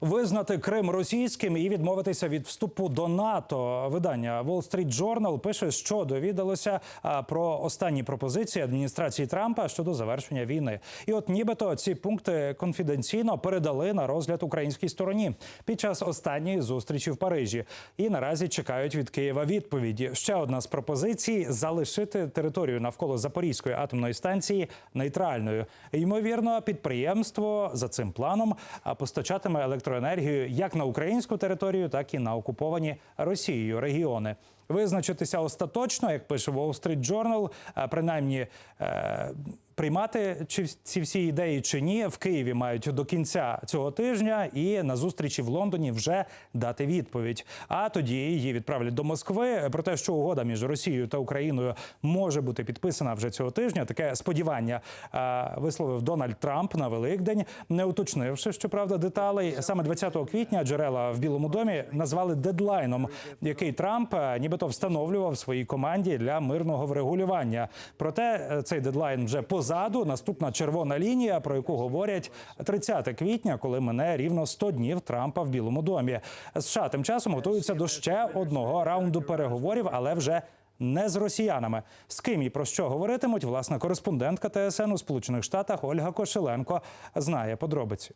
Визнати Крим російським і відмовитися від вступу до НАТО. Видання Wall Street Journal пише, що довідалося про останні пропозиції адміністрації Трампа щодо завершення війни. І от нібито ці пункти конфіденційно передали на розгляд українській стороні під час останньої зустрічі в Парижі. І наразі чекають від Києва відповіді. Ще одна з пропозицій залишити територію навколо Запорізької атомної станції нейтральною. Ймовірно, підприємство за цим планом постачатиме електроенергію як на українську територію, так і на окуповані Росією регіони. Визначитися остаточно, як пише Wall Street Journal, принаймні е, приймати чи ці всі ідеї чи ні, в Києві мають до кінця цього тижня і на зустрічі в Лондоні вже дати відповідь. А тоді її відправлять до Москви. Про те, що угода між Росією та Україною може бути підписана вже цього тижня. Таке сподівання е, висловив Дональд Трамп на Великдень, не уточнивши, щоправда, деталей. Саме 20 квітня джерела в Білому домі назвали дедлайном, який Трамп е, нібито встановлював своїй команді для мирного врегулювання. Проте е, цей дедлайн вже позаду. Наступна червона лінія, про яку говорять 30 квітня, коли мине рівно 100 днів Трампа в Білому домі. США тим часом готуються до ще одного раунду переговорів, але вже. Не з росіянами з ким і про що говоритимуть, власна кореспондентка ТСН у Сполучених Штатах Ольга Кошеленко знає подробиці.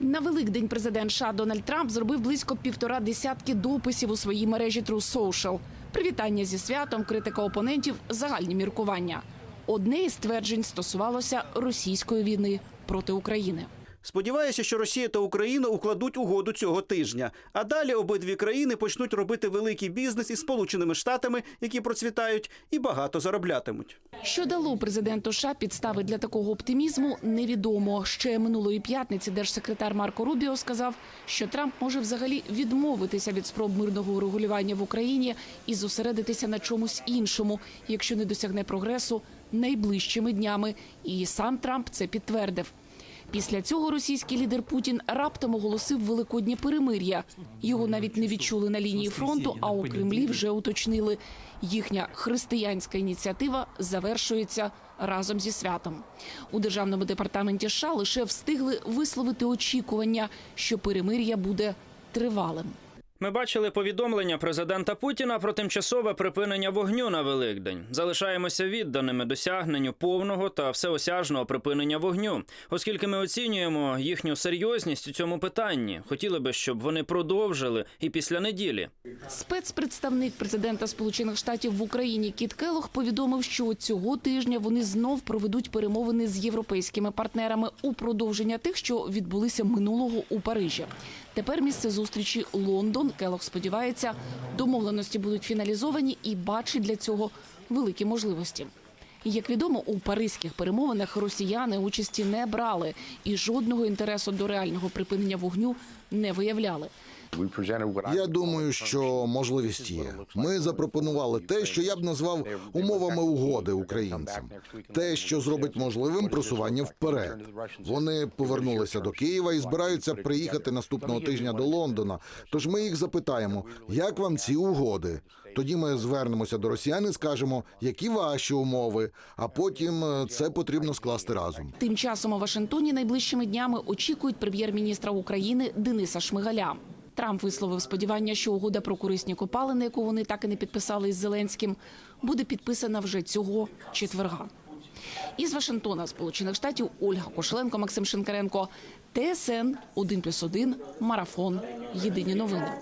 На Великдень президент США Дональд Трамп зробив близько півтора десятки дописів у своїй мережі True Social. Привітання зі святом, критика опонентів, загальні міркування. Одне із тверджень стосувалося російської війни проти України. Сподіваюся, що Росія та Україна укладуть угоду цього тижня. А далі обидві країни почнуть робити великий бізнес із Сполученими Штатами, які процвітають і багато зароблятимуть. Що дало президенту США підстави для такого оптимізму, невідомо. Ще минулої п'ятниці держсекретар Марко Рубіо сказав, що Трамп може взагалі відмовитися від спроб мирного урегулювання в Україні і зосередитися на чомусь іншому, якщо не досягне прогресу найближчими днями. І сам Трамп це підтвердив. Після цього російський лідер Путін раптом оголосив великоднє перемир'я. Його навіть не відчули на лінії фронту, а у Кремлі вже уточнили. Їхня християнська ініціатива завершується разом зі святом. У державному департаменті США лише встигли висловити очікування, що перемир'я буде тривалим. Ми бачили повідомлення президента Путіна про тимчасове припинення вогню на Великдень. Залишаємося відданими досягненню повного та всеосяжного припинення вогню, оскільки ми оцінюємо їхню серйозність у цьому питанні. Хотіли би, щоб вони продовжили і після неділі. Спецпредставник президента Сполучених Штатів в Україні Кіт Келох повідомив, що цього тижня вони знов проведуть перемовини з європейськими партнерами у продовження тих, що відбулися минулого у Парижі. Тепер місце зустрічі Лондон. Келох сподівається, домовленості будуть фіналізовані і бачить для цього великі можливості. Як відомо, у паризьких перемовинах росіяни участі не брали і жодного інтересу до реального припинення вогню не виявляли. Я думаю, що можливість є. Ми запропонували те, що я б назвав умовами угоди українцям, те, що зробить можливим просування вперед. Вони повернулися до Києва і збираються приїхати наступного тижня до Лондона. Тож ми їх запитаємо, як вам ці угоди. Тоді ми звернемося до росіян і скажемо, які ваші умови, а потім е, це потрібно скласти разом. Тим часом у Вашингтоні найближчими днями очікують прем'єр-міністра України Дениса Шмигаля. Трамп висловив сподівання, що угода про корисні копалини, яку вони так і не підписали із Зеленським, буде підписана вже цього четверга. Із Вашингтона, Сполучених Штатів, Ольга Кошеленко, Максим Шинкаренко, ТСН 1+,1, Марафон. Єдині новини.